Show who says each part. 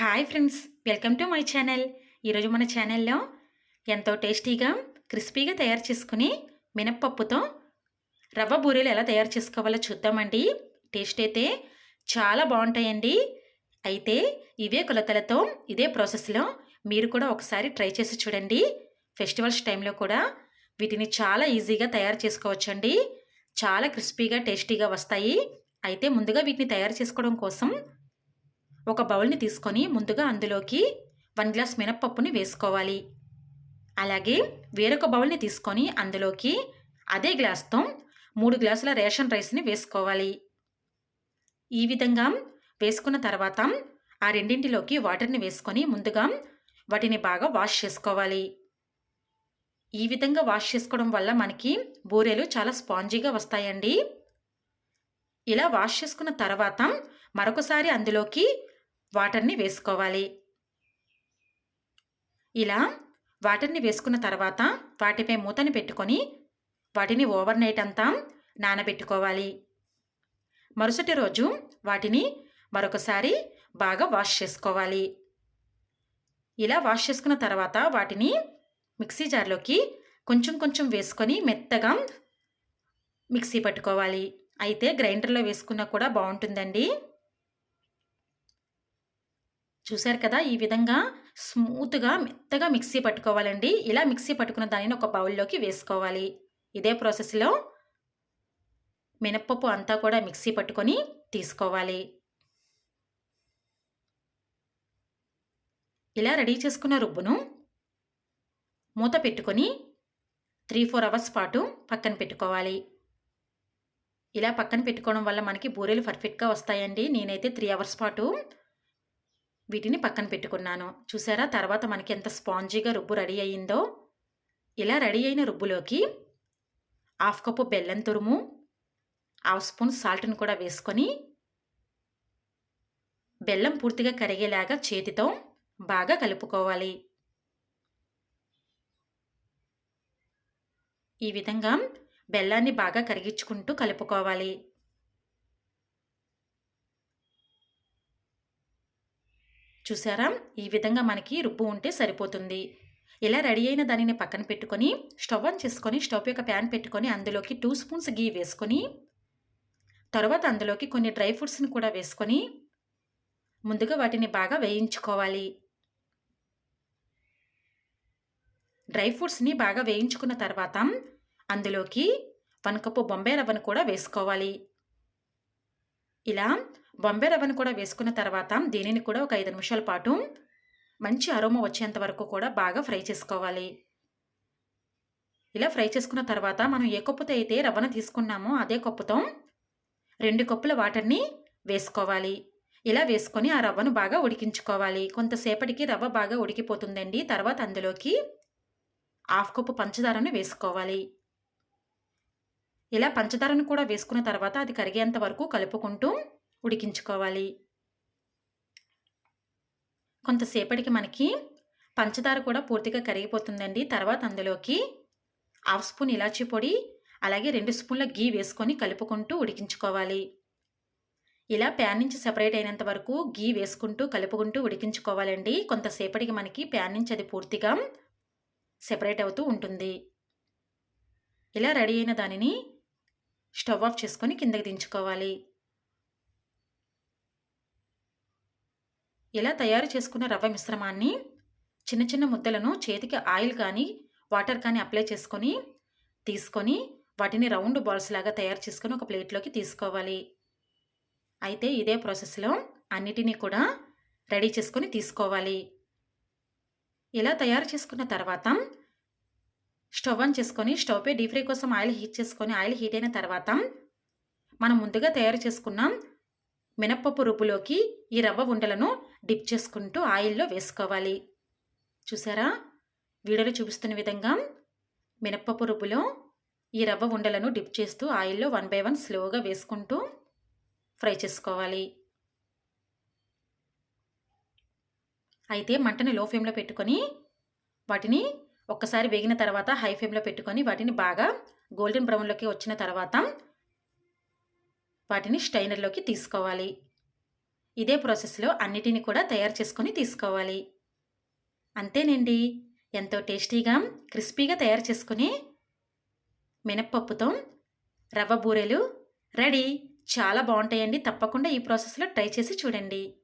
Speaker 1: Hi friends welcome to my channel. ఈరోజు మన ఛానల్లో ఎంతో టేస్టీగా క్రిస్పీగా తయారు చేసుకుని మినప్పప్పుతో రవ్వ బూరెలు ఎలా తయారు చేసుకోవాలో చూద్దామండి. టేస్ట్ అయితే చాలా బాగుంటాయండి. అయితే ఇవే కొలతలతో ఇదే ప్రాసెస్లో మీరు కూడా ఒకసారి ట్రై చేసి చూడండి. ఫెస్టివల్స్ టైంలో కూడా వీటిని చాలా ఈజీగా తయారు చేసుకోవచ్చండి. చాలా క్రిస్పీగా టేస్టీగా వస్తాయి. అయితే ముందుగా వీటిని తయారు చేసుకోవడం కోసం ఒక బౌల్ని తీసుకొని ముందుగా అందులోకి వన్ గ్లాస్ మినప్పప్పుని వేసుకోవాలి. అలాగే వేరొక బౌల్ని తీసుకొని అందులోకి అదే గ్లాస్తో మూడు గ్లాసుల రేషన్ రైస్ని వేసుకోవాలి. ఈ విధంగా వేసుకున్న తర్వాత ఆ రెండింటిలోకి వాటర్ని వేసుకొని ముందుగా వాటిని బాగా వాష్ చేసుకోవాలి. ఈ విధంగా వాష్ చేసుకోవడం వల్ల మనకి బూరెలు చాలా స్పాంజీగా వస్తాయండి. ఇలా వాష్ చేసుకున్న తర్వాత మరొకసారి అందులోకి వాటర్ని వేసుకోవాలి. ఇలా వాటర్ని వేసుకున్న తర్వాత వాటిపై మూతని పెట్టుకొని వాటిని ఓవర్ నైట్ అంతా నానబెట్టుకోవాలి. మరుసటి రోజు వాటిని మరొకసారి బాగా వాష్ చేసుకోవాలి. ఇలా వాష్ చేసుకున్న తర్వాత వాటిని మిక్సీ జార్లోకి కొంచెం కొంచెం వేసుకొని మెత్తగా మిక్సీ పట్టుకోవాలి. అయితే గ్రైండర్లో వేసుకున్నా కూడా బాగుంటుందండి. చూశారు కదా ఈ విధంగా స్మూత్గా మెత్తగా మిక్సీ పట్టుకోవాలండి. ఇలా మిక్సీ పట్టుకున్న దానిని ఒక బౌల్లోకి వేసుకోవాలి. ఇదే ప్రాసెస్లో మినప్పప్పు అంతా కూడా మిక్సీ పట్టుకొని తీసుకోవాలి. ఇలా రెడీ చేసుకున్న రుబ్బును మూత పెట్టుకొని త్రీ ఫోర్ అవర్స్ పాటు పక్కన పెట్టుకోవాలి. ఇలా పక్కన పెట్టుకోవడం వల్ల మనకి బూరెలు పర్ఫెక్ట్గా వస్తాయండి. నేనైతే త్రీ అవర్స్ పాటు వీటిని పక్కన పెట్టుకున్నాను. చూసారా? తర్వాత మనకి ఎంత స్పాంజీగా రుబ్బు రెడీ అయ్యిందో? ఇలా రెడీ అయిన రుబ్బులోకి హాఫ్ కప్పు బెల్లం తురుము హాఫ్ స్పూన్ సాల్ట్ని కూడా వేసుకొని బెల్లం పూర్తిగా కరిగేలాగా చేతితో బాగా కలుపుకోవాలి. ఈ విధంగా బెల్లాన్ని బాగా కరిగించుకుంటూ కలుపుకోవాలి. చూసారా? ఈ విధంగా మనకి రుబ్బు ఉంటే సరిపోతుంది. ఇలా రెడీ అయిన దానిని పక్కన పెట్టుకొని స్టవ్ ఆన్ చేసుకొని స్టవ్ యొక్క ప్యాన్ పెట్టుకొని అందులోకి టూ స్పూన్స్ గీ వేసుకొని తర్వాత అందులోకి కొన్ని డ్రై ఫ్రూట్స్ని కూడా వేసుకొని ముందుగా వాటిని బాగా వేయించుకోవాలి. డ్రై ఫ్రూట్స్ని బాగా వేయించుకున్న తర్వాత అందులోకి వన్ కప్పు బొంబాయి రవ్వను కూడా వేసుకోవాలి. ఇలా బొంబే రవ్వను కూడా వేసుకున్న తర్వాత దీనిని కూడా ఒక ఐదు నిమిషాల పాటు మంచి అరోమా వచ్చేంత వరకు కూడా బాగా ఫ్రై చేసుకోవాలి. ఇలా ఫ్రై చేసుకున్న తర్వాత మనం ఏ కప్పుతో అయితే రవ్వను తీసుకున్నామో అదే కప్పుతో రెండు కప్పుల వాటర్ని వేసుకోవాలి. ఇలా వేసుకొని ఆ రవ్వను బాగా ఉడికించుకోవాలి. కొంతసేపటికి రవ్వ బాగా ఉడికిపోతుందండి. తర్వాత అందులోకి హాఫ్ కప్పు పంచదారను వేసుకోవాలి. ఇలా పంచదారను కూడా వేసుకున్న తర్వాత అది కరిగేంత వరకు కలుపుకుంటూ ఉడికించుకోవాలి. కొంతసేపటికి మనకి పంచదార కూడా పూర్తిగా కరిగిపోతుందండి. తర్వాత అందులోకి హాఫ్ స్పూన్ ఇలాచీ పొడి అలాగే రెండు స్పూన్ల గీ వేసుకొని కలుపుకుంటూ ఉడికించుకోవాలి. ఇలా ప్యాన్ నుంచి సెపరేట్ అయినంత వరకు గీ వేసుకుంటూ కలుపుకుంటూ ఉడికించుకోవాలండి. కొంతసేపటికి మనకి ప్యాన్ నుంచి అది పూర్తిగా సెపరేట్ అవుతూ ఉంటుంది. ఇలా రెడీ అయిన దానిని స్టవ్ ఆఫ్ చేసుకొని కిందకి దించుకోవాలి. ఇలా తయారు చేసుకున్న రవ్వ మిశ్రమాన్ని? చిన్న చిన్న ముద్దలను చేతికి ఆయిల్ కానీ వాటర్ కానీ అప్లై చేసుకొని తీసుకొని వాటిని రౌండ్ బాల్స్ లాగా తయారు చేసుకొని ఒక ప్లేట్లోకి తీసుకోవాలి. అయితే ఇదే ప్రాసెస్లో అన్నిటినీ కూడా రెడీ చేసుకొని తీసుకోవాలి. ఇలా తయారు చేసుకున్న తర్వాత స్టవ్ ఆన్ చేసుకొని స్టవ్పై డీప్ ఫ్రై కోసం ఆయిల్ హీట్ చేసుకొని ఆయిల్ హీట్ అయిన తర్వాత మనం ముందుగా తయారు చేసుకున్నాం మినప్పప్పు రుబ్బులోకి ఈ రవ్వ ఉండలను డిప్ చేసుకుంటూ ఆయిల్లో వేసుకోవాలి. చూసారా? వీడియోలో చూపిస్తున్న విధంగా మినప్పప్పు రుబ్బులో ఈ రవ్వ ఉండలను డిప్ చేస్తూ ఆయిల్లో వన్ బై వన్ స్లోగా వేసుకుంటూ ఫ్రై చేసుకోవాలి. అయితే మంటని లో ఫ్లేమ్లో పెట్టుకొని వాటిని ఒక్కసారి వేగిన తర్వాత హై ఫ్లేమ్లో పెట్టుకొని వాటిని బాగా గోల్డెన్ బ్రౌన్లోకి వచ్చిన తర్వాత వాటిని స్టైనర్లోకి తీసుకోవాలి. ఇదే ప్రాసెస్లో అన్నిటిని కూడా తయారు చేసుకొని తీసుకోవాలి. అంతేనండి. ఎంతో టేస్టీగా క్రిస్పీగా తయారు చేసుకుని మినప్పప్పుతో రవ్వ బూరెలు రెడీ. చాలా బాగుంటాయండి. తప్పకుండా ఈ ప్రాసెస్లో ట్రై చేసి చూడండి.